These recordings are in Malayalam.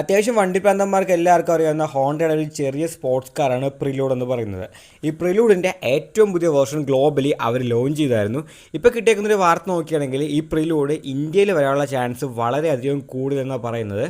അത്യാവശ്യം വണ്ടിപ്രാന്തന്മാർക്ക് എല്ലാവർക്കും അറിയാവുന്ന ഹോണ്ടയുടെ ഒരു ചെറിയ സ്പോർട്സ് കാറാണ് പ്രിലൂഡ് എന്ന് പറയുന്നത്. ഈ പ്രിലൂഡിന്റെ ഏറ്റവും പുതിയ വേർഷൻ ഗ്ലോബലി അവർ ലോഞ്ച് ചെയ്തായിരുന്നു. ഇപ്പോൾ കിട്ടിയേക്കുന്നൊരു വാർത്ത നോക്കുകയാണെങ്കിൽ ഈ പ്രിലൂഡ് ഇന്ത്യയിൽ വരാനുള്ള ചാൻസ് വളരെയധികം കൂടുതലെന്നാണ് പറയുന്നത്.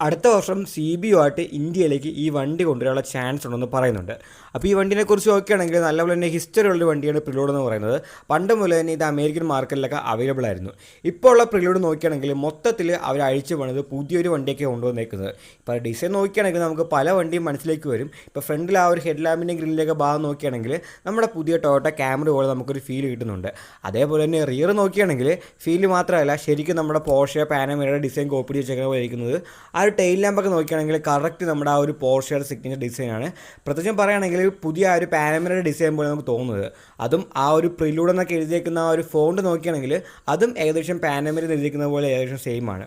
അടുത്ത വർഷം സി ബി ഒ ആയിട്ട് ഇന്ത്യയിലേക്ക് ഈ വണ്ടി കൊണ്ടുവരാനുള്ള ചാൻസ് ഉണ്ടെന്ന് പറയുന്നുണ്ട്. അപ്പോൾ ഈ വണ്ടിനെക്കുറിച്ച് നോക്കുകയാണെങ്കിൽ നല്ലപോലെ തന്നെ ഹിസ്റ്ററി ഉള്ള വണ്ടിയാണ് പ്രിലൂഡ് എന്ന് പറയുന്നത്. പണ്ട് മുതൽ തന്നെ ഇത് അമേരിക്കൻ മാർക്കറ്റിലൊക്കെ അവൈലബിൾ ആയിരുന്നു. ഇപ്പോൾ ഉള്ള പ്രിലൂഡ് നോക്കുകയാണെങ്കിൽ മൊത്തത്തിൽ അവർ അഴിച്ചു പണിത് പുതിയൊരു വണ്ടിയൊക്കെ കൊണ്ടുവന്നേക്കുന്നത്. ഇപ്പോൾ ഡിസൈൻ നോക്കുകയാണെങ്കിൽ നമുക്ക് പല വണ്ടിയും മനസ്സിലേക്ക് വരും. ഇപ്പോൾ ഫ്രണ്ടിൽ ആ ഒരു ഹെഡ് ലാമ്പിന്റെ ഗ്രില്ലിലേക്ക് ഭാഗം നോക്കുകയാണെങ്കിൽ നമ്മുടെ പുതിയ ടൊയോട്ട ക്യാമറ പോലെ നമുക്കൊരു ഫീൽ കിട്ടുന്നുണ്ട്. അതേപോലെ തന്നെ റിയർ നോക്കുകയാണെങ്കിൽ ഫീൽ മാത്രമല്ല ശരിക്കും നമ്മുടെ പോർഷ പാനമേയുടെ ഡിസൈൻ കോപ്പി വെച്ചേക്കുന്ന പോലെ ആ ഒരു ടെയിൽ ലാമ്പൊക്കെ നോക്കുകയാണെങ്കിൽ കറക്റ്റ് നമ്മുടെ ആ ഒരു പോർഷയുടെ സിഗ്നേച്ചർ ഡിസൈനാണ് പ്രത്യേകം പറയുകയാണെങ്കിൽ പുതിയ ആ ഒരു പാനമേയുടെ ഡിസൈൻ പോലെ നമുക്ക് തോന്നുന്നത്. അതും ആ ഒരു പ്രിലൂഡ് എന്നൊക്കെ എഴുതിയേക്കുന്ന ആ ഒരു ഫോണ്ട് നോക്കുകയാണെങ്കിൽ അതും ഏകദേശം പാനമേരിൽ എഴുതിയിരിക്കുന്ന പോലെ ഏകദേശം സെയിം ആണ്.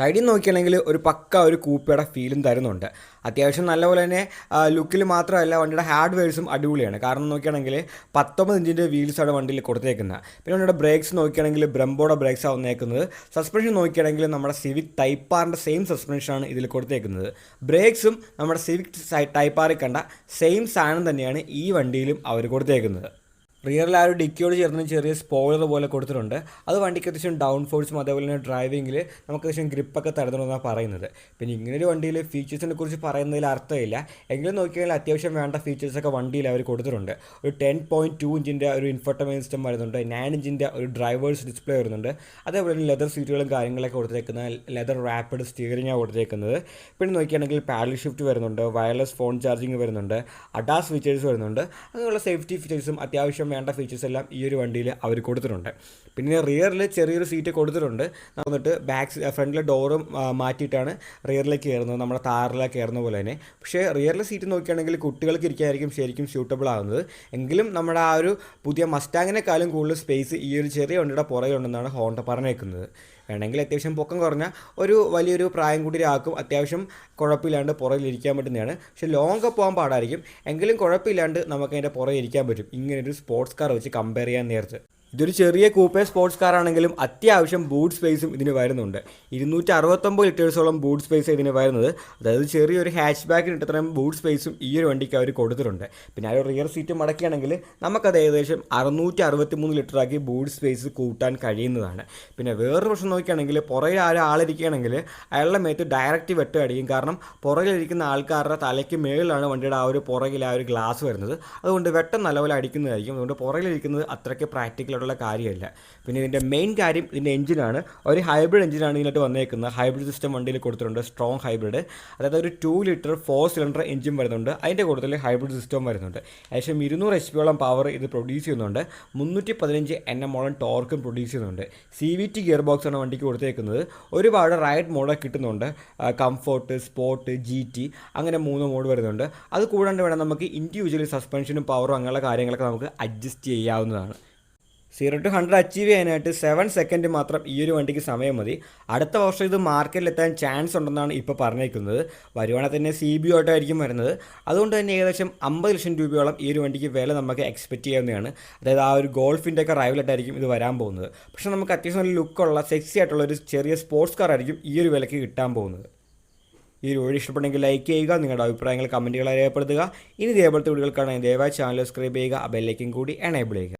സൈഡിൽ നോക്കിയാണെങ്കിൽ ഒരു പക്ക ഒരു കൂപ്പയുടെ ഫീലും തരുന്നുണ്ട്. അത്യാവശ്യം നല്ലപോലെ തന്നെ ലുക്കിൽ മാത്രമല്ല വണ്ടിയുടെ ഹാർഡ്വെയർസും അടിപൊളിയാണ്. കാരണം നോക്കുകയാണെങ്കിൽ പത്തൊമ്പത് ഇഞ്ചിന്റെ വീൽസാണ് വണ്ടിയിൽ കൊടുത്തേക്കുന്നത്. പിന്നെ വണ്ടിയുടെ ബ്രേക്സ് നോക്കുകയാണെങ്കിൽ ബ്രംബോയുടെ ബ്രേക്സ് വന്നേക്കുന്നത്. സസ്പെൻഷൻ നോക്കിയാണെങ്കിൽ നമ്മുടെ സിവിക് ടൈപ്പ് ആറിന്റെ സെയിം സസ്പെൻഷനാണ് ഇതിൽ കൊടുത്തേക്കുന്നത്. ബ്രേക്സും നമ്മുടെ സിവിക് ടൈപ്പ് ആറിൽ കണ്ട സെയിം സാധനം തന്നെയാണ് ഈ വണ്ടിയിലും അവർ കൊടുത്തേക്കുന്നത്. റിയറിൽ ആ ഒരു ഡിക്കിയോട് ചേർന്ന് ചെറിയ സ്പോയിലർ പോലെ കൊടുത്തിട്ടുണ്ട്. അത് വണ്ടിക്ക് അത്യാവശ്യം ഡൗൺ ഫോഴ്സും അതേപോലെ തന്നെ ഡ്രൈവിങ്ങിൽ നമുക്ക് അത്യാവശ്യം ഗ്രിപ്പൊക്കെ തരുന്നുണ്ടെന്നാണ് പറയുന്നത്. പിന്നെ ഇങ്ങനൊരു വണ്ടിയിൽ ഫീച്ചേഴ്സിനെ കുറിച്ച് പറയുന്നതിൽ അർത്ഥമില്ല. എങ്കിലും നോക്കിയാൽ അത്യാവശ്യം വേണ്ട ഫീച്ചേഴ്സൊക്കെ വണ്ടിയിൽ അവർ കൊടുത്തിട്ടുണ്ട്. ഒരു ടെൻ പോയിന്റ് ടു ഇഞ്ചിന്റെ ഒരു ഇൻഫർട്ടമെൻ സിസ്റ്റം വരുന്നുണ്ട്. നയൻ ഇഞ്ചിന്റെ ഒരു ഡ്രൈവേഴ്സ് ഡിസ്പ്ലേ വരുന്നുണ്ട്. അതേപോലെ തന്നെ ലെതർ സീറ്റുകളും കാര്യങ്ങളൊക്കെ കൊടുത്തേക്കുന്ന ലെതർ റാപ്പിഡ് സ്റ്റിയറിംഗാണ് കൊടുത്തേക്കുന്നത്. പിന്നെ നോക്കിയാണെങ്കിൽ പാഡൽ ഷിഫ്റ്റ് വരുന്നുണ്ട്. വയർലെസ് ഫോൺ ചാർജിങ് വരുന്നുണ്ട്. അഡാസ് ഫീച്ചേഴ്സ് വരുന്നുണ്ട്. അങ്ങനെയുള്ള സേഫ്റ്റി ഫീച്ചേഴ്സും അത്യാവശ്യം വേണ്ട ഫീച്ചേഴ്സ് എല്ലാം ഈ ഒരു വണ്ടിയിൽ അവർ കൊടുത്തിട്ടുണ്ട്. പിന്നെ റിയറിൽ ചെറിയൊരു സീറ്റ് കൊടുത്തിട്ടുണ്ട്. എന്നിട്ട് ബാക്ക് ഫ്രണ്ടിലെ ഡോറും മാറ്റിയിട്ടാണ് റിയറിലേക്ക് കയറുന്നത്. നമ്മുടെ താറിലേക്ക് കയറുന്ന പോലെ തന്നെ. പക്ഷേ റിയറിലെ സീറ്റ് നോക്കുകയാണെങ്കിൽ കുട്ടികൾക്ക് ഇരിക്കാനായിരിക്കും ശരിക്കും സ്യൂട്ടബിൾ ആകുന്നത് എങ്കിലും നമ്മുടെ ആ ഒരു പുതിയ മസ്റ്റാങ്ങിനെക്കാളും കൂടുതൽ സ്പേസ് ഈ ഒരു ചെറിയ വണ്ടിയുടെ പുറകെ ഹോണ്ട പറഞ്ഞേക്കുന്നത്. വേണമെങ്കിൽ അത്യാവശ്യം പൊക്കം കുറഞ്ഞ ഒരു വലിയൊരു പ്രായം കൂടി ആക്കും അത്യാവശ്യം കുഴപ്പമില്ലാണ്ട് പുറകിലിരിക്കാൻ പറ്റുന്നതാണ്. പക്ഷേ ലോങ്ങൊക്കെ പോകാൻ പാടായിരിക്കും. എങ്കിലും കുഴപ്പമില്ലാണ്ട് നമുക്ക് അതിന്റെ പുറകെ ഇരിക്കാൻ പറ്റും. ഇങ്ങനൊരു സ്പോർട്സ് കാർ വെച്ച് കമ്പയർ ചെയ്യാൻ നേരത്ത്. ഇതൊരു ചെറിയ കൂപ്പേ സ്പോർട്സ് കാർ ആണെങ്കിലും അത്യാവശ്യം ബൂട്ട് സ്പേസും ഇതിന് വരുന്നുണ്ട്. ഇരുന്നൂറ്റി അറുപത്തൊമ്പത് ലിറ്റേഴ്സോളം ബൂട്ട് സ്പേസ് ഇതിന് വരുന്നത്. അതായത് ചെറിയൊരു ഹാച്ച് ബാക്കിന് ഇട്ടത്രയും ബൂട്ട് സ്പേസും ഈ ഒരു വണ്ടിക്ക് അവർ കൊടുത്തിട്ടുണ്ട്. പിന്നെ ആ ഒരു റിയർ സീറ്റ് മടക്കുകയാണെങ്കിൽ നമുക്കത് ഏകദേശം അറുന്നൂറ്റി അറുപത്തി മൂന്ന് ലിറ്ററാക്കി ബൂട്ട് സ്പേസ് കൂട്ടാൻ കഴിയുന്നതാണ്. പിന്നെ വേറൊരു പ്രശ്നം നോക്കുകയാണെങ്കിൽ പുറകിൽ ആ ഒരാളിരിക്കുകയാണെങ്കിൽ അയാളുടെ മേത്ത് ഡയറക്റ്റ് വെട്ട് അടിക്കും. കാരണം പുറകിലിരിക്കുന്ന ആൾക്കാരുടെ തലയ്ക്ക് മേളിലാണ് വണ്ടിയുടെ ആ ഒരു പുറകിൽ ആ ഒരു ഗ്ലാസ് വരുന്നത്. അതുകൊണ്ട് വെട്ടം നല്ലപോലെ അടിക്കുന്നതായിരിക്കും. അതുകൊണ്ട് പുറകിലിരിക്കുന്നത് അത്രയ്ക്ക് പ്രാക്ടിക്കൽ ആയിട്ടുള്ള കാര്യമല്ല. പിന്നെ ഇതിന്റെ മെയിൻ കാര്യം ഇതിന്റെ എഞ്ചിനാണ് ഒരു ഹൈബ്രിഡ് എഞ്ചിനാണ് ഇതിനകത്ത് വന്നേക്കുന്നത്. ഹൈബ്രിഡ് സിസ്റ്റം വണ്ടിയിൽ കൊടുത്തിട്ടുണ്ട്. സ്ട്രോങ് ഹൈബ്രിഡ് അതായത് ഒരു two litre four cylinder engine വരുന്നുണ്ട്. അതിന്റെ കൂടുതൽ ഹൈബ്രിഡ് സിസ്റ്റം വരുന്നുണ്ട്. ഏകദേശം ഇരുന്നൂറ് എച്ച് പിയോളം പവർ ഇത് പ്രൊഡ്യൂസ് ചെയ്യുന്നുണ്ട്. മുന്നൂറ്റി പതിനഞ്ച് എൻ എം മോളം ടോർക്കും പ്രൊഡ്യൂസ് ചെയ്യുന്നുണ്ട്. സി വി ടി ഗിയർ ബോക്സാണ് വണ്ടിക്ക് കൊടുത്തേക്കുന്നത്. ഒരുപാട് റൈഡ് മോഡ് കിട്ടുന്നുണ്ട്. കംഫോർട്ട് സ്പോർട്ട് ജി ടി അങ്ങനെ മൂന്ന് മോഡ് വരുന്നുണ്ട്. അത് കൂടാണ്ട് വേണം നമുക്ക് ഇൻഡിവിജ്വലി സസ്പെൻഷനും പവറും അങ്ങനെയുള്ള കാര്യങ്ങളൊക്കെ നമുക്ക് അഡ്ജസ്റ്റ് ചെയ്യാവുന്നതാണ്. സീറോ ടു ഹൺഡ്രഡ് അച്ചീവ് ചെയ്യാനായിട്ട് സെവൻ സെക്കൻഡ് മാത്രം ഈ ഒരു വണ്ടിക്ക് സമയം മതി. അടുത്ത വർഷം ഇത് മാർക്കറ്റിലെത്താൻ ചാൻസ് ഉണ്ടെന്നാണ് ഇപ്പോൾ പറഞ്ഞേക്കുന്നത്. വരുവാണെങ്കിൽ തന്നെ സി ബി ആയിട്ടായിരിക്കും വരുന്നത്. അതുകൊണ്ട് തന്നെ ഏകദേശം അമ്പത് ലക്ഷം രൂപയോളം ഈ ഒരു വണ്ടിക്ക് വില നമുക്ക് എക്സ്പെക്റ്റ് ചെയ്യാവുന്നതാണ്. അതായത് ആ ഒരു ഗോൾഫിന്റെ ഒക്കെ റൈവലായിട്ടായിരിക്കും ഇത് വരാൻ പോകുന്നത്. പക്ഷേ നമുക്ക് അത്യാവശ്യം നല്ല ലുക്കുള്ള സെക്സി ആയിട്ടുള്ള ഒരു ചെറിയ സ്പോർട്സ് കാർ ആയിരിക്കും ഈ ഒരു വിലക്ക് കിട്ടാൻ പോകുന്നത്. ഈ ഒരു വീഡിയോ ഇഷ്ടപ്പെട്ടെങ്കിൽ ലൈക്ക് ചെയ്യുക നിങ്ങളുടെ അഭിപ്രായങ്ങൾ കമന്റുകൾ രേഖപ്പെടുത്തുക ഇനി ഇതേപോലത്തെ വീഡിയോകൾ കാണാൻ ദയവായി ചാനൽ സബ്സ്ക്രൈബ് ചെയ്യുക ബെല്ലൈക്കും കൂടി എനേബിൾ ചെയ്യുക.